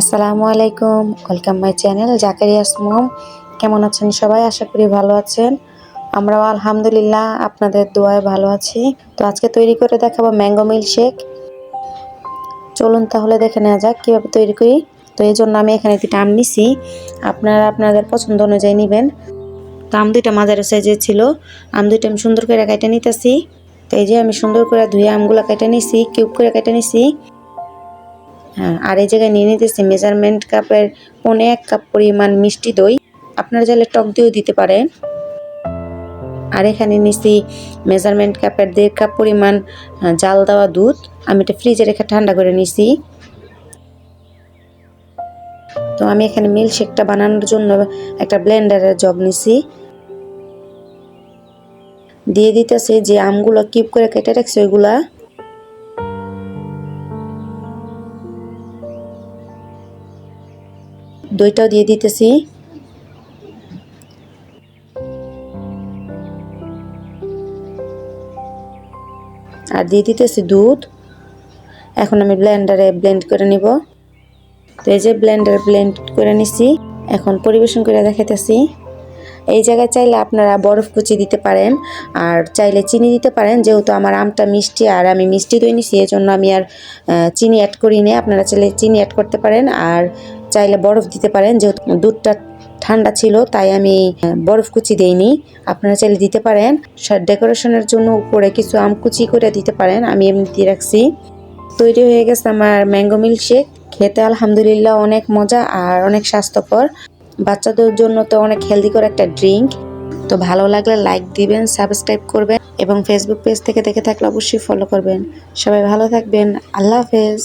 আসসালামু আলাইকুম welcome my channel জাকারিয়াস মম। কেমন আছেন সবাই? আশা করি ভালো আছেন। আমরাও আলহামদুলিল্লাহ, আপনাদের দোয়ায় ভালো আছি। তো আজকে তৈরি করে দেখাবো ম্যাঙ্গো মিল্ক শেক চলুন তাহলে দেখে নেওয়া যাক কীভাবে তৈরি করি। তো এই জন্য আমি এখানে দুটো আম নিছি। আপনারা আপনাদের পছন্দ অনুযায়ী নেবেন। তো আম দুইটা মাঝারি সাইজের ছিল। আম দুইটা আমি সুন্দর করে কেটে নিতেছি। তো এই যে আমি সুন্দর করে ধুয়ে আমগুলো কেটে নিছি কিউব করে কেটে নিছি। হ্যাঁ আর এই জায়গায় নিয়ে নিতেছি মেজারমেন্ট কাপের পনে এক কাপ পরিমাণ মিষ্টি দই। আপনারা চাইলে টক দইও দিতে পারেন। আর এখানে নিছি মেজারমেন্ট কাপের দেড় কাপ পরিমাণ জাল দেওয়া দুধ। আমি এটা ফ্রিজে রেখে ঠান্ডা করে নিছি। তো আমি এখানে মিল্ক শেকটা বানানোর জন্য একটা ব্লেন্ডারের জগ নিছি। দিয়ে দিতেছি যে আমগুলো কিপ করে কেটে রাখছি ওইগুলা। দইটাও দিয়ে দিতেছি। আর দিয়ে দিতেছি দুধ। এখন আমি ব্লেন্ডারে ব্লেন্ড করে নিব। তো এই যে ব্লেন্ডারে ব্লেন্ড করে নিছি, এখন পরিবেশন করে দেখাইতেছি। এই জায়গায় চাইলে আপনারা বরফ কুচি দিতে পারেন, আর চাইলে চিনি দিতে পারেন, যেহেতু আমার আমটা মিষ্টি আর আমি মিষ্টি দই নিছি এই জন্য আমি আর চিনি অ্যাড করি নি আপনারা চাইলে চিনি অ্যাড করতে পারেন, আর চাইলে বরফ দিতে পারেন, যেহেতু দুধটা ঠান্ডা ছিল, তাই আমি বরফ কুচি দেইনি। আপনারা চাইলে দিতে পারেন। ডেকোরেশনের জন্য উপরে কিছু আম কুচি করে দিতে পারেন, আমি এমনি দিয়ে রাখছি। তৈরি হয়ে গেছে আমার ম্যাঙ্গো মিল্ক শেক খেতে আলহামদুলিল্লাহ অনেক মজা আর অনেক স্বাস্থ্যকর। বাচ্চাদের জন্য তো অনেক হেলদি করে একটা ড্রিঙ্ক। তো ভালো লাগলে লাইক দিবেন, সাবস্ক্রাইব করবেন এবং ফেসবুক পেজ থেকে দেখে থাকলে অবশ্যই ফলো করবেন। সবাই ভালো থাকবেন। আল্লাহ হাফেজ।